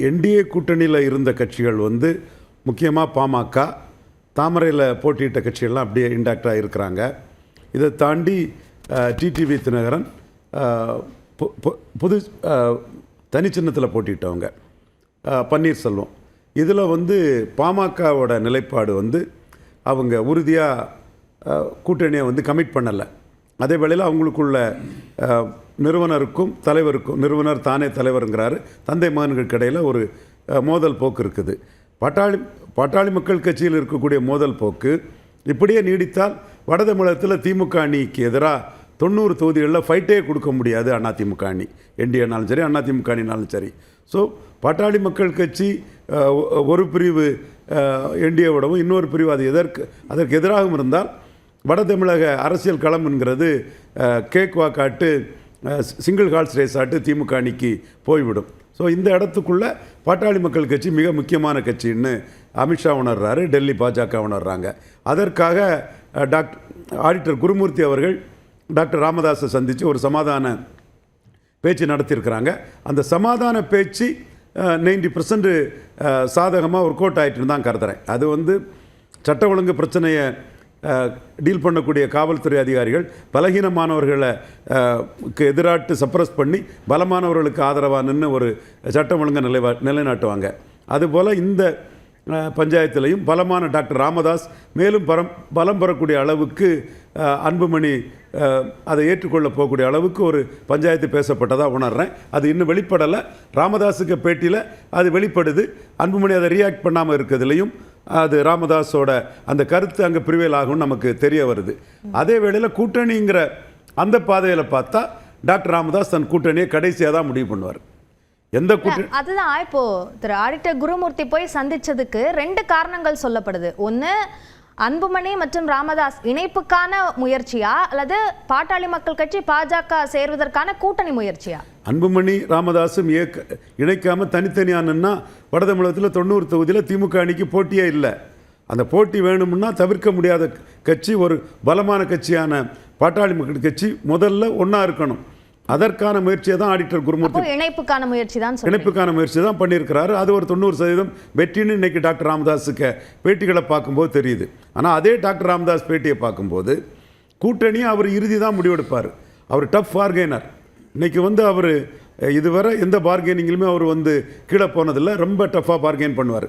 NDA கூட்டணியில் இருந்த கட்சிகள் வந்து முக்கியமாக பாமக தாமரையில் போட்டியிட்ட கட்சிகள்லாம் அப்படியே இன்டாக்டாக இருக்கிறாங்க. இதை தாண்டி டிடிவி தினகரன் பு- புது தனி தனிச்சின்னத்தில் போட்டியிட்டவங்க. பன்னீர்செல்வம். இதில் வந்து பாமகவோட நிலைப்பாடு வந்து அவங்க உறுதியாக கூட்டணியை வந்து கமிட் பண்ணலை. அதே வேளையில் அவங்களுக்குள்ள நிறுவனருக்கும் தலைவருக்கும் நிறுவனர் தானே தலைவருங்கிறாரு. தந்தை மகன்களுக்கு இடையில் ஒரு மோதல் போக்கு இருக்குது. பட்டாளி பட்டாளி மக்கள் கட்சியில் இருக்கக்கூடிய மோதல் போக்கு இப்படியே நீடித்தால் வட தமிழகத்தில் திமுக அணிக்கு எதிராக தொண்ணூறு தொகுதிகளில் ஃபைட்டே கொடுக்க முடியாது அதிமுக அணி. என்டிஏனாலும் சரி அதிமுக அணினாலும் சரி. ஸோ பட்டாளி மக்கள் கட்சி ஒரு பிரிவு என்டிஏவிடவும் இன்னொரு பிரிவு அது எதற்கு அதற்கு எதிராகவும் இருந்தால் வட தமிழக அரசியல் களம் என்கிறது கேக் வாக்காட்டு சிங்கிள் ஹால்ஸ் ரேஸ் ஆட்டு திமுக அணிக்கு போய்விடும். ஸோ இந்த இடத்துக்குள்ள பாட்டாளி மக்கள் கட்சி மிக முக்கியமான கட்சின்னு அமித்ஷா உணர்றாரு டெல்லி பாஜக உணர்றாங்க. அதற்காக டாக்டர் ஆடிட்டர் குருமூர்த்தி அவர்கள் டாக்டர் ராமதாஸை சந்தித்து ஒரு சமாதான பேச்சு நடத்தியிருக்கிறாங்க. அந்த சமாதான பேச்சு நைன்டி பர்சன்ட் சாதகமாக ஒர்க் அவுட் ஆகிட்டுன்னு தான் கருதுறேன். அது வந்து சட்ட ஒழுங்கு பிரச்சனையை டீல் பண்ணக்கூடிய காவல்துறை அதிகாரிகள் பலகீனமானவர்களை எதிராட்டு சப்ரஸ் பண்ணி பலமானவர்களுக்கு ஆதரவாக நின்று ஒரு சட்டம் ஒழுங்கை நிலைவா நிலைநாட்டுவாங்க. அதுபோல் இந்த பஞ்சாயத்திலையும் பலமான டாக்டர் ராமதாஸ் மேலும் பரம் பலம் பெறக்கூடிய அளவுக்கு அன்புமணி அதை ஏற்றுக்கொள்ள போகக்கூடிய அளவுக்கு ஒரு பஞ்சாயத்து பேசப்பட்டதாக உணர்றேன். அது இன்னும் வெளிப்படலை. ராமதாஸுக்கு பேட்டியில் அது வெளிப்படுது. அன்புமணி அதை ரியாக்ட் பண்ணாமல் இருக்கிறதுலையும் அது ராமதாஸோட அந்த கருத்து அங்கே பிரிவேல் ஆகும்னு நமக்கு தெரிய வருது. அதே வேளையில் கூட்டணிங்கிற அந்த பாதையில் பார்த்தா டாக்டர் ராமதாஸ் தன் கூட்டணியை கடைசியாக தான் முடிவு பண்ணுவார். எந்த கூட்டணி அதுதான் இப்போ திரு ஆடிட்டர் குருமூர்த்தி போய் சந்திச்சதுக்கு ரெண்டு காரணங்கள் சொல்லப்படுது. ஒண்ணு அன்புமணி மற்றும் ராமதாஸ் இணைப்புக்கான முயற்சியா? அல்லது பாட்டாளி மக்கள் கட்சி பாஜக சேர்வதற்கான கூட்டணி முயற்சியா? அன்புமணி ராமதாஸும் இயக்க இணைக்காம தனித்தனியானுன்னா வட தமிழகத்தில் தொண்ணூறு தொகுதியில் திமுக அணிக்கு போட்டியே இல்லை. அந்த போட்டி வேணும்னா தவிர்க்க முடியாத கட்சி ஒரு பலமான கட்சியான பாட்டாளி மக்கள் கட்சி முதல்ல ஒன்றா இருக்கணும். அதற்கான முயற்சியை தான் ஆடிட்டர் குருமூர்த்தி இணைப்புக்கான முயற்சி தான். இணைப்புக்கான முயற்சி தான் பண்ணியிருக்கிறாரு. அது ஒரு தொண்ணூறு சதவீதம் வெற்றின்னு இன்னைக்கு டாக்டர் ராமதாஸுக்கு பேட்டிகளை பார்க்கும்போது தெரியுது. ஆனால் அதே டாக்டர் ராமதாஸ் பேட்டியை பார்க்கும்போது கூட்டணியை அவர் இறுதி தான் முடிவெடுப்பார். அவர் டஃப் பார்கெய்னர் இன்னைக்கு வந்து அவர் இதுவரை எந்த பார்கெனிங்லையுமே அவர் வந்து கீழே போனதில்லை. ரொம்ப டஃப்பாக பார்கெயின் பண்ணுவார்.